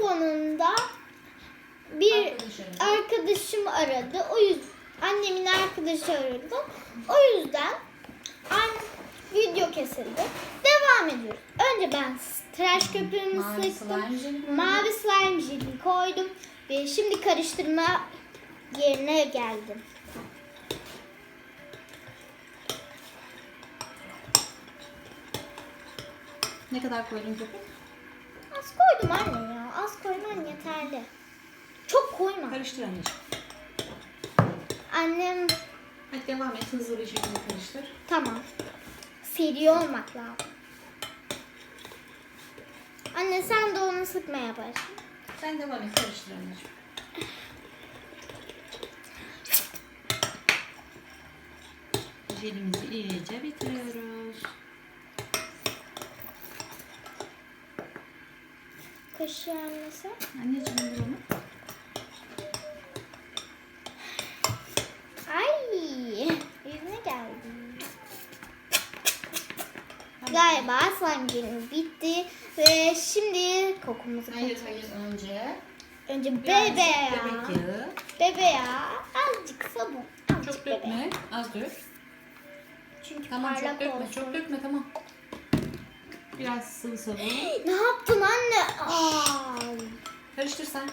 telefonunda bir arkadaşım aradı. O yüzden annemin arkadaşı aradı. O yüzden an video kesildi. Devam ediyoruz. Önce ben tıraş köpüğümü Mavi sıktım. slime. Mavi slime jelini koydum. Ve şimdi karıştırma yerine geldim. Ne kadar koydun köpük? Az koydum anne ya. Az koyman yeterli. Çok koyma. Karıştır anneciğim. Annem Hadi devam et hızlı bir şekilde karıştır. tamam. Seri olmak lazım. Anne sen de onu sıkmaya başla. Sen devam et karıştır anneciğim. Jelimizi iyice bitiriyoruz. Kaşığı annesi. Anneciğim indir onu. Ay yüzüne geldi. Galiba slime jelimiz bitti. Ve şimdi kokumuzu Hayır hayır önce. Önce bebe ya. Bebek yağı. Bebe ya. Azıcık sabun. Azıcık Çok bebe. dökme. Az dök. Çünkü Tamam parlak çok dökme. olsun. Çok dökme tamam. Biraz sıvı sabun. Ne yaptın anne? Ay. Karıştır sen.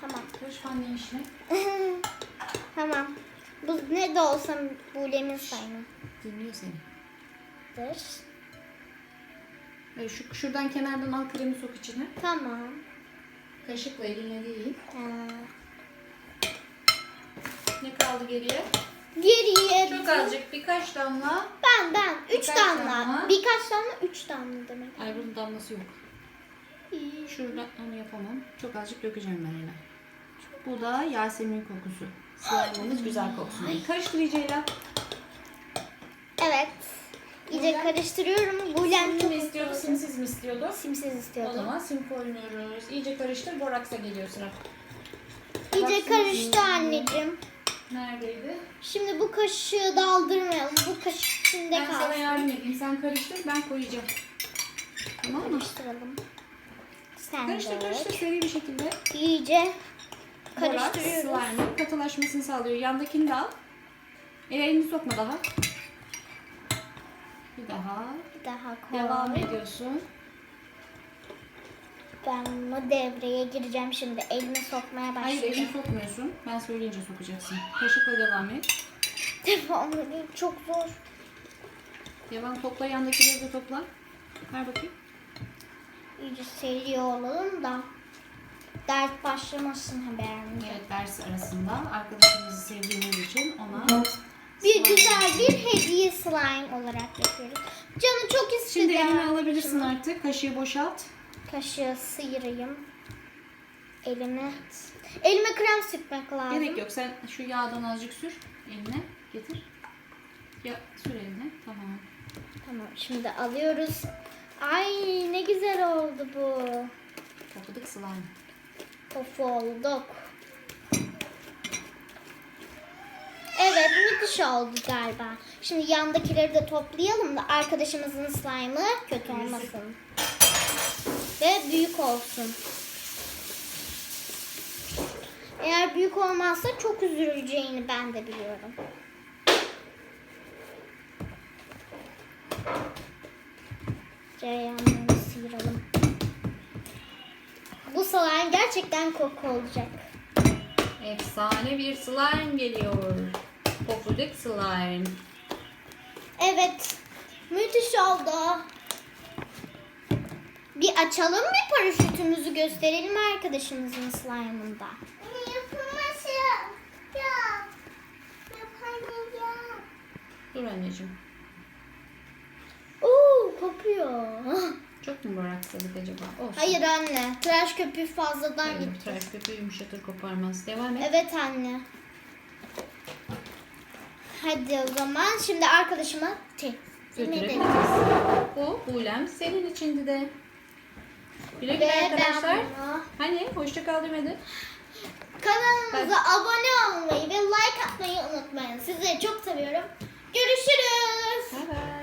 Tamam. Karış annenin işine. tamam. Bu ne de olsa Bulem'in sayını. Dinliyor seni. Evet, şu, şuradan kenardan al kremi sok içine. Tamam. Kaşıkla elinle değil. Ee, Ne kaldı geriye? Geriye Çok azıcık birkaç damla. Ben ben. Üç Birkaç damla. damla. Birkaç damla üç damla demek. Ay bunun damlası yok. İyi. Şurada onu yapamam. Çok azıcık dökeceğim ben yine. Bu da Yasemin kokusu. Slime'ımız güzel koksun. Karıştır iyiceyle. Evet. İyice Bulem- karıştırıyorum. Bulem Sim çok mi istiyordu, simsiz mi istiyordu? simsiz O istiyordum. zaman sim koymuyoruz. İyice karıştır, boraksa geliyor sıra. İyice Baksana. karıştı anneciğim. Neredeydi? Şimdi bu kaşığı daldırmayalım. Bu kaşık içinde Ben sana kalsın. yardım edeyim. Sen karıştır, ben koyacağım. Tamam mı? Karıştıralım. Sen Karıştır, karıştır seri bir şekilde. İyice karıştırıyoruz. slime'ın katılaşmasını sağlıyor. Yandakini de al. E, elini sokma daha. Bir daha. Bir daha koy. Devam ediyorsun. Ben bu devreye gireceğim şimdi. Elimi sokmaya Hayır elini başlayacağım. sokmuyorsun. Ben söyleyince sokacaksın. Kaşıkla devam et. Devam edeyim. Çok zor. Devam topla yandakileri de topla. Ver bakayım. İyice seri olalım da ders başlamasın haberimde. Evet ders arasında arkadaşımızı sevdiğimiz için ona Bir güzel bir hediye slime olarak yapıyoruz. Canı çok istedi. Şimdi eline arkadaşım. alabilirsin artık. Kaşığı boşalt. Kaşığı sıyırayım. Elime. Elime krem sıkmak lazım. Gerek yok. Sen şu yağdan azıcık sür. Eline getir. Ya sür eline. Tamam. Tamam şimdi alıyoruz. Ay ne güzel oldu bu. Kapıdık slime. Of olduk. Evet müthiş oldu galiba. Şimdi yandakileri de toplayalım da arkadaşımızın slime'ı kötü olmasın. Ve büyük olsun. Eğer büyük olmazsa çok üzüleceğini ben de biliyorum. Cereyanlarını sıyıralım. Bu slime gerçekten koku olacak. Efsane bir slime geliyor. Pofuduk slime. Evet. Müthiş oldu. Bir açalım bir paraşütümüzü gösterelim arkadaşımızın slime'ında. Yapılması. Ya. Yapamayacağım. Dur anneciğim. Oo kokuyor. Çok mu boraksadık acaba? Olsun. Hayır anne. Tıraş köpüğü fazladan Hayır, gitti. tıraş köpüğü yumuşatır koparmaz. Devam et. Evet anne. Hadi o zaman şimdi arkadaşıma teslim edelim. Götürebiliriz. Bu bulem senin içindi de. Güle güle Ve arkadaşlar. Hani hoşça kal demedi. Kanalımıza abone olmayı ve like atmayı unutmayın. Sizleri çok seviyorum. Görüşürüz. Bye bye.